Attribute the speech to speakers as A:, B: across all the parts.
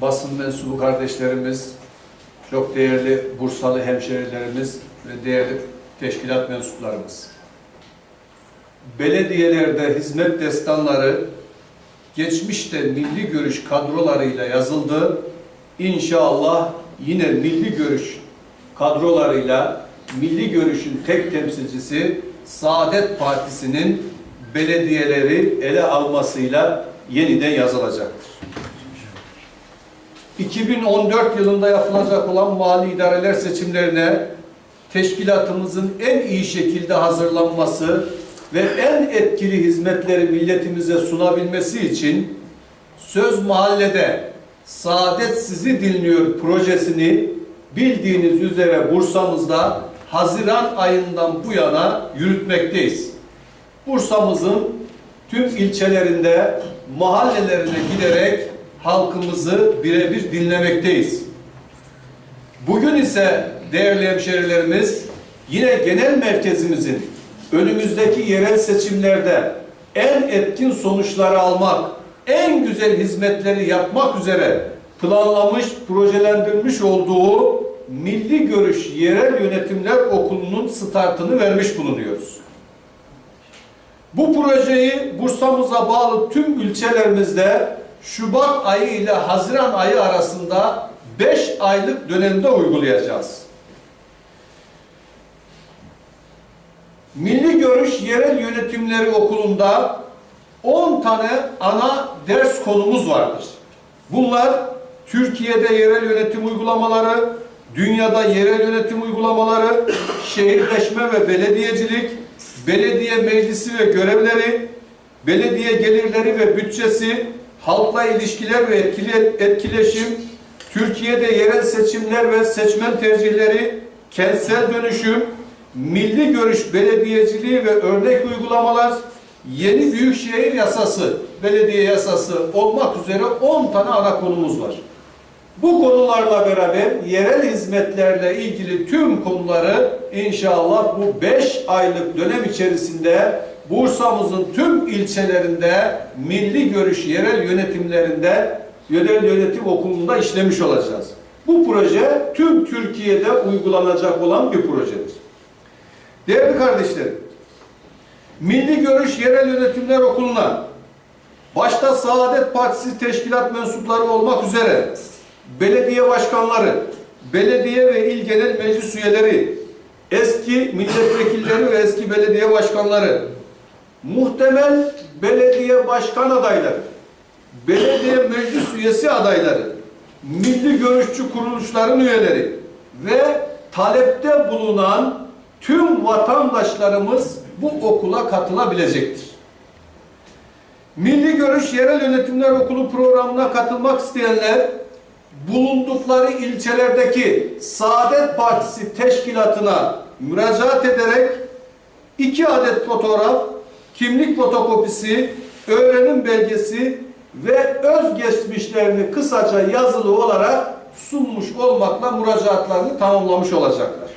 A: basın mensubu kardeşlerimiz, çok değerli Bursalı hemşerilerimiz ve değerli teşkilat mensuplarımız. Belediyelerde hizmet destanları geçmişte milli görüş kadrolarıyla yazıldı. İnşallah yine milli görüş kadrolarıyla milli görüşün tek temsilcisi Saadet Partisi'nin belediyeleri ele almasıyla yeniden yazılacaktır. 2014 yılında yapılacak olan mali idareler seçimlerine teşkilatımızın en iyi şekilde hazırlanması ve en etkili hizmetleri milletimize sunabilmesi için Söz Mahallede Saadet Sizi Dinliyor projesini bildiğiniz üzere Bursa'mızda Haziran ayından bu yana yürütmekteyiz. Bursa'mızın tüm ilçelerinde mahallelerine giderek halkımızı birebir dinlemekteyiz. Bugün ise değerli hemşerilerimiz yine genel merkezimizin önümüzdeki yerel seçimlerde en etkin sonuçları almak, en güzel hizmetleri yapmak üzere planlamış, projelendirmiş olduğu Milli Görüş Yerel Yönetimler Okulu'nun startını vermiş bulunuyoruz. Bu projeyi Bursa'mıza bağlı tüm ilçelerimizde Şubat ayı ile Haziran ayı arasında 5 aylık dönemde uygulayacağız. Milli Görüş Yerel Yönetimleri Okulu'nda 10 tane ana ders konumuz vardır. Bunlar Türkiye'de yerel yönetim uygulamaları, dünyada yerel yönetim uygulamaları, şehirleşme ve belediyecilik, belediye meclisi ve görevleri, belediye gelirleri ve bütçesi, halkla ilişkiler ve etkile- etkileşim, Türkiye'de yerel seçimler ve seçmen tercihleri, kentsel dönüşüm, milli görüş belediyeciliği ve örnek uygulamalar, yeni büyükşehir yasası, belediye yasası olmak üzere 10 tane ana konumuz var. Bu konularla beraber yerel hizmetlerle ilgili tüm konuları inşallah bu 5 aylık dönem içerisinde Bursa'mızın tüm ilçelerinde milli görüş yerel yönetimlerinde yerel yönetim okulunda işlemiş olacağız. Bu proje tüm Türkiye'de uygulanacak olan bir projedir. Değerli kardeşlerim, Milli Görüş Yerel Yönetimler Okulu'na başta Saadet Partisi teşkilat mensupları olmak üzere belediye başkanları, belediye ve il genel meclis üyeleri, eski milletvekilleri ve eski belediye başkanları, muhtemel belediye başkan adayları, belediye meclis üyesi adayları, milli görüşçü kuruluşların üyeleri ve talepte bulunan tüm vatandaşlarımız bu okula katılabilecektir. Milli Görüş Yerel Yönetimler Okulu programına katılmak isteyenler bulundukları ilçelerdeki Saadet Partisi teşkilatına müracaat ederek iki adet fotoğraf, kimlik fotokopisi, öğrenim belgesi ve özgeçmişlerini kısaca yazılı olarak sunmuş olmakla müracaatlarını tamamlamış olacaklar.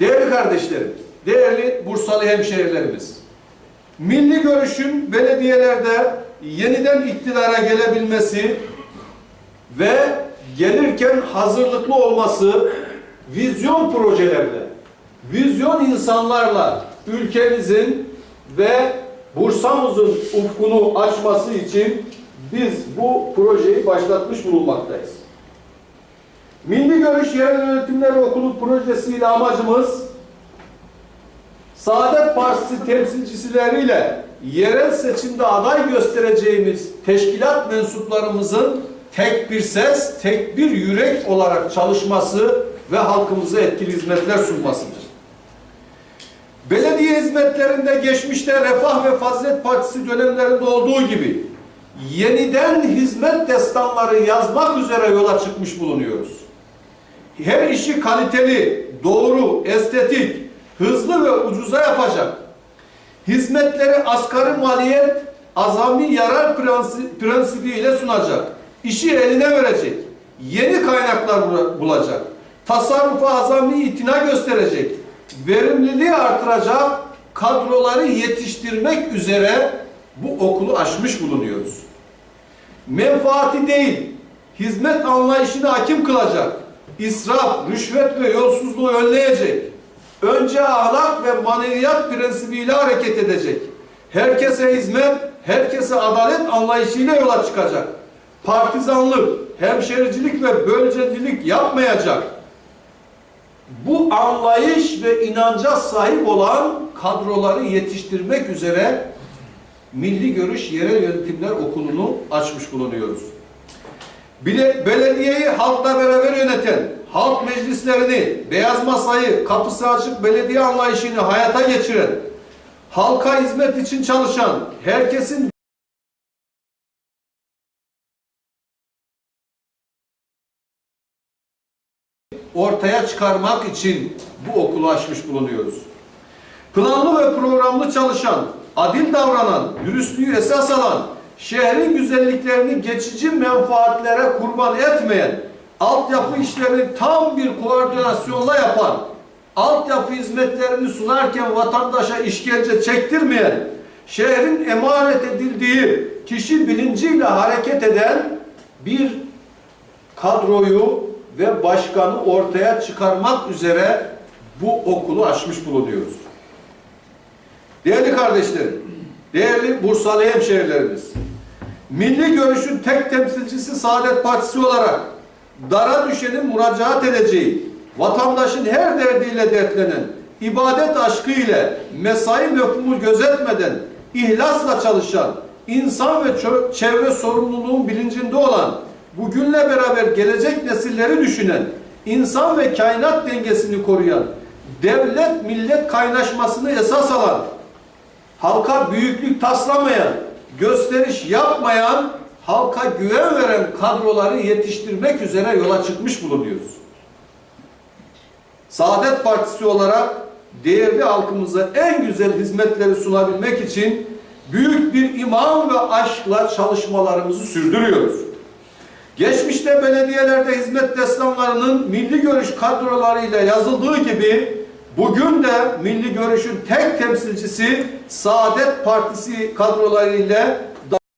A: Değerli kardeşlerim, değerli Bursalı hemşehrilerimiz, milli görüşün belediyelerde yeniden iktidara gelebilmesi ve gelirken hazırlıklı olması vizyon projelerle, vizyon insanlarla ülkemizin ve Bursa'mızın ufkunu açması için biz bu projeyi başlatmış bulunmaktayız. Milli Görüş Yerel Yönetimler Okulu projesiyle amacımız Saadet Partisi temsilcileriyle yerel seçimde aday göstereceğimiz teşkilat mensuplarımızın tek bir ses, tek bir yürek olarak çalışması ve halkımıza etkili hizmetler sunmasıdır. Belediye hizmetlerinde geçmişte Refah ve Fazilet Partisi dönemlerinde olduğu gibi yeniden hizmet destanları yazmak üzere yola çıkmış bulunuyoruz. Her işi kaliteli, doğru, estetik, hızlı ve ucuza yapacak. Hizmetleri asgari maliyet, azami yarar prensi- prensibiyle sunacak. İşi eline verecek. Yeni kaynaklar bula- bulacak. Tasarrufa azami itina gösterecek. Verimliliği artıracak kadroları yetiştirmek üzere bu okulu açmış bulunuyoruz. menfaati değil, hizmet anlayışını hakim kılacak, israf, rüşvet ve yolsuzluğu önleyecek, önce ahlak ve maneviyat prensibiyle hareket edecek, herkese hizmet, herkese adalet anlayışıyla yola çıkacak, partizanlık, hemşericilik ve bölgecilik yapmayacak, bu anlayış ve inanca sahip olan kadroları yetiştirmek üzere Milli Görüş Yerel Yönetimler Okulu'nu açmış bulunuyoruz. Bile, belediyeyi halkla beraber yöneten, halk meclislerini, beyaz masayı, kapısı açık belediye anlayışını hayata geçiren, halka hizmet için çalışan, herkesin ortaya çıkarmak için bu okulu açmış bulunuyoruz. Planlı ve programlı çalışan, adil davranan, dürüstlüğü esas alan, şehrin güzelliklerini geçici menfaatlere kurban etmeyen, altyapı işlerini tam bir koordinasyonla yapan, altyapı hizmetlerini sunarken vatandaşa işkence çektirmeyen, şehrin emanet edildiği kişi bilinciyle hareket eden bir kadroyu ve başkanı ortaya çıkarmak üzere bu okulu açmış bulunuyoruz. Değerli kardeşlerim, değerli Bursalı hemşehrilerimiz, milli görüşün tek temsilcisi Saadet Partisi olarak dara düşenin müracaat edeceği, vatandaşın her derdiyle dertlenen, ibadet aşkı ile mesai mefhumu gözetmeden ihlasla çalışan, insan ve çevre sorumluluğun bilincinde olan, bugünle beraber gelecek nesilleri düşünen, insan ve kainat dengesini koruyan, devlet millet kaynaşmasını esas alan, halka büyüklük taslamayan, gösteriş yapmayan, halka güven veren kadroları yetiştirmek üzere yola çıkmış bulunuyoruz. Saadet Partisi olarak değerli halkımıza en güzel hizmetleri sunabilmek için büyük bir iman ve aşkla çalışmalarımızı sürdürüyoruz. Geçmişte belediyelerde hizmet destanlarının milli görüş kadrolarıyla yazıldığı gibi bugün de milli görüşün tek temsilcisi Saadet Partisi kadrolarıyla